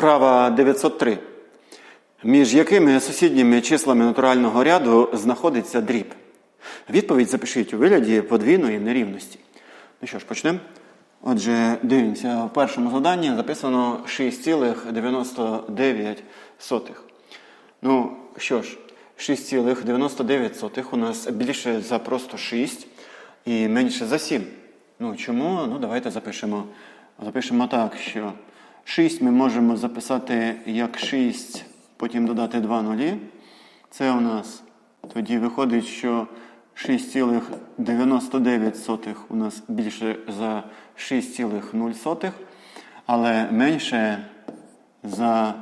Вправа 903. Між якими сусідніми числами натурального ряду знаходиться дріб? Відповідь запишіть у вигляді подвійної нерівності. Ну що ж, почнемо. Отже, дивимося, в першому заданні записано 6,99. Ну що ж, 6,99 у нас більше за просто 6 і менше за 7. Ну чому? Ну давайте запишемо. Запишемо так, що 6 ми можемо записати як 6, потім додати 2 нулі. Це у нас тоді виходить, що 6,99 у нас більше за 6,0, але менше за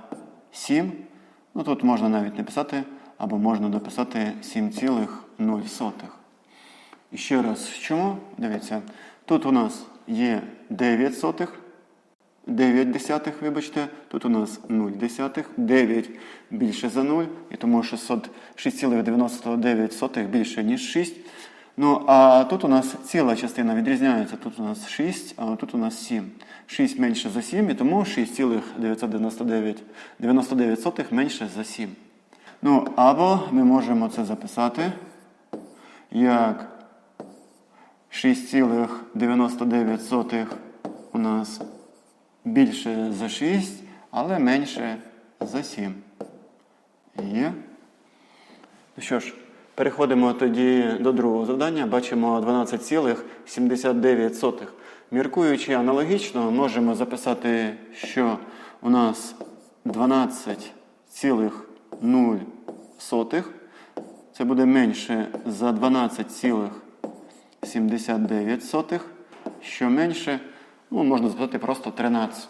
7. Ну тут можна навіть не писати, або можна дописати 7,0. І ще раз, чому? Дивіться, тут у нас є 9 сотих, 9 десятих, вибачте, тут у нас 0 десятих, 9 більше за 0, і тому 600 6,99 більше, ніж 6. Ну, а тут у нас ціла частина відрізняється. Тут у нас 6, а тут у нас 7. 6 менше за 7, і тому 6,999 менше за 7. Ну, або ми можемо це записати як 6,99 у нас більше за 6, але менше за 7. Є. Ну що ж, переходимо тоді до другого завдання. Бачимо 12,79. Міркуючи аналогічно, можемо записати, що у нас 12,0 це буде менше за 12,79, що менше, ну, можна записати просто 13.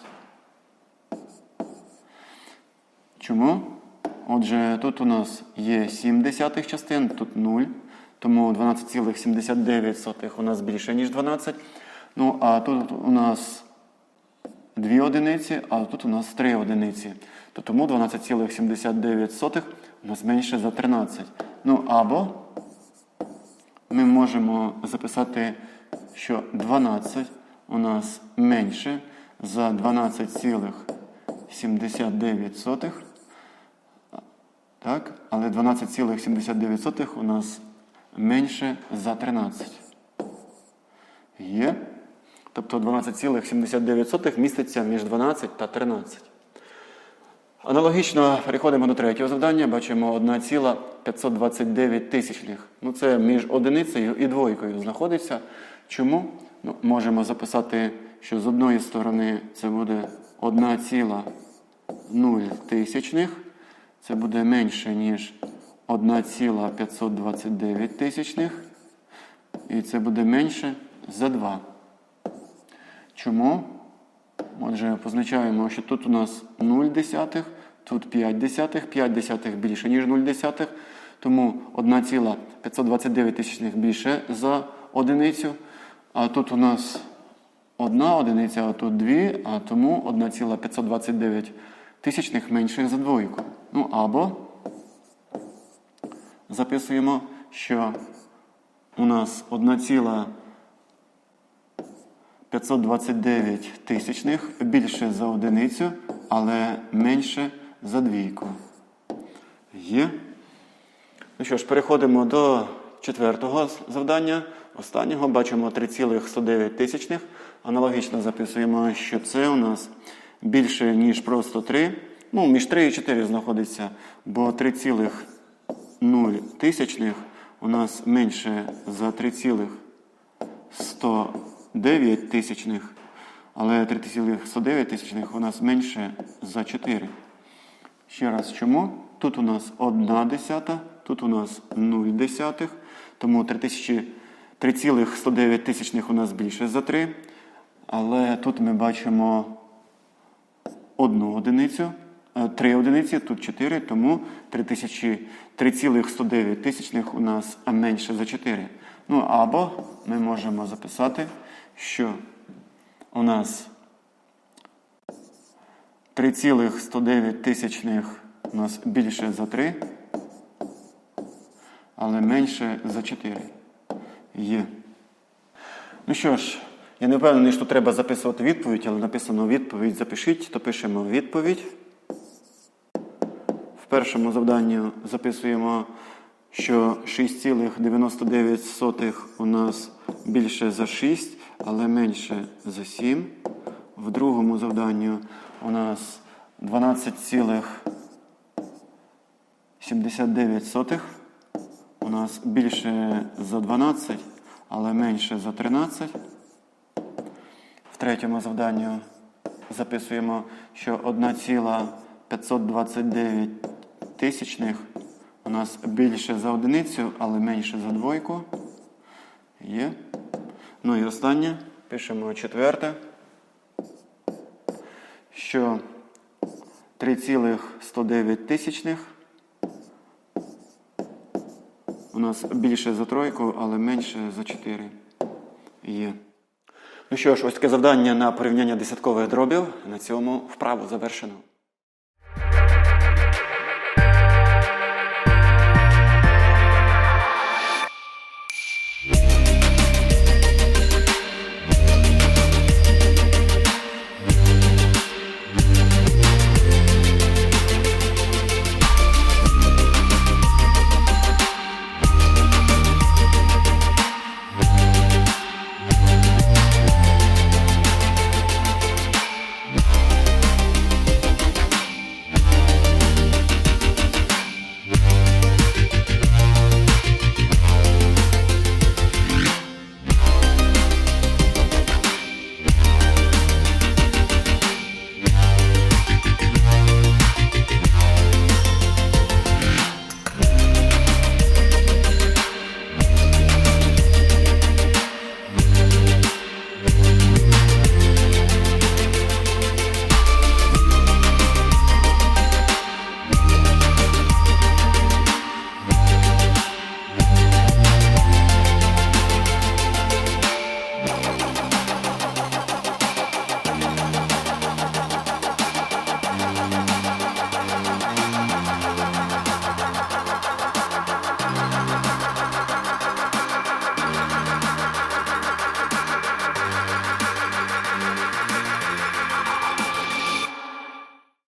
Чому? Отже, тут у нас є 7 десятих частин, тут 0. Тому 12,79 у нас більше, ніж 12. Ну, а тут у нас 2 одиниці, а тут у нас 3 одиниці. То тому 12,79 у нас менше за 13. Ну, або ми можемо записати, що 12 у нас менше за 12,79. Так? Але 12,79 у нас менше за 13. Є. Тобто 12,79 міститься між 12 та 13. Аналогічно переходимо до третього завдання. Бачимо 1,529 тисячних. Ну, це між одиницею і двойкою знаходиться. Чому? Ну, можемо записати, що з одної сторони це буде 1,0 тисячних. Це буде менше, ніж 1,529 тисячних. І це буде менше за 2. Чому? Отже, позначаємо, що тут у нас 0 десятих, тут 5 десятих, 5 десятих більше, ніж 0 десятих. Тому 1,529 тисячних більше за одиницю. А тут у нас одна одиниця, а тут 2, а тому 1,529 тисячних менших за двойку. Ну або записуємо, що у нас 1,529 тисячних більше за одиницю, але менше за двійку. Є. Ну що ж, переходимо до четвертого завдання. Останнього бачимо 3,109 тисячних. Аналогічно записуємо, що це у нас більше, ніж просто 3. Ну, між 3 і 4 знаходиться, бо 3,0 тисячних у нас менше за 3,109 тисячних, але 3,109 тисячних у нас менше за 4. Ще раз чому? Тут у нас 1 десята, тут у нас 0 десятих, тому 3,109 тисячних у нас більше за 3. Але тут ми бачимо одну одиницю, 3 одиниці, тут 4, тому 3,109 тисячних у нас менше за 4. Ну або ми можемо записати, що у нас 3,109 тисячних у нас більше за 3, але менше за 4. Є. Ну що ж, Я не впевнений, що треба записувати відповідь, але написано відповідь запишіть, то пишемо відповідь. В першому завданні записуємо, що 6,99 у нас більше за 6, але менше за 7. В другому завданні у нас 12,79 у нас більше за 12, але менше за 13. В третьому завданні записуємо, що 1,529 тисячних у нас більше за одиницю, але менше за двойку. Є. Ну і останнє. Пишемо четверте. Що 3,109 тисячних у нас більше за тройку, але менше за 4. Є. Ну що ж, ось таке завдання на порівняння десяткових дробів. На цьому вправу завершено.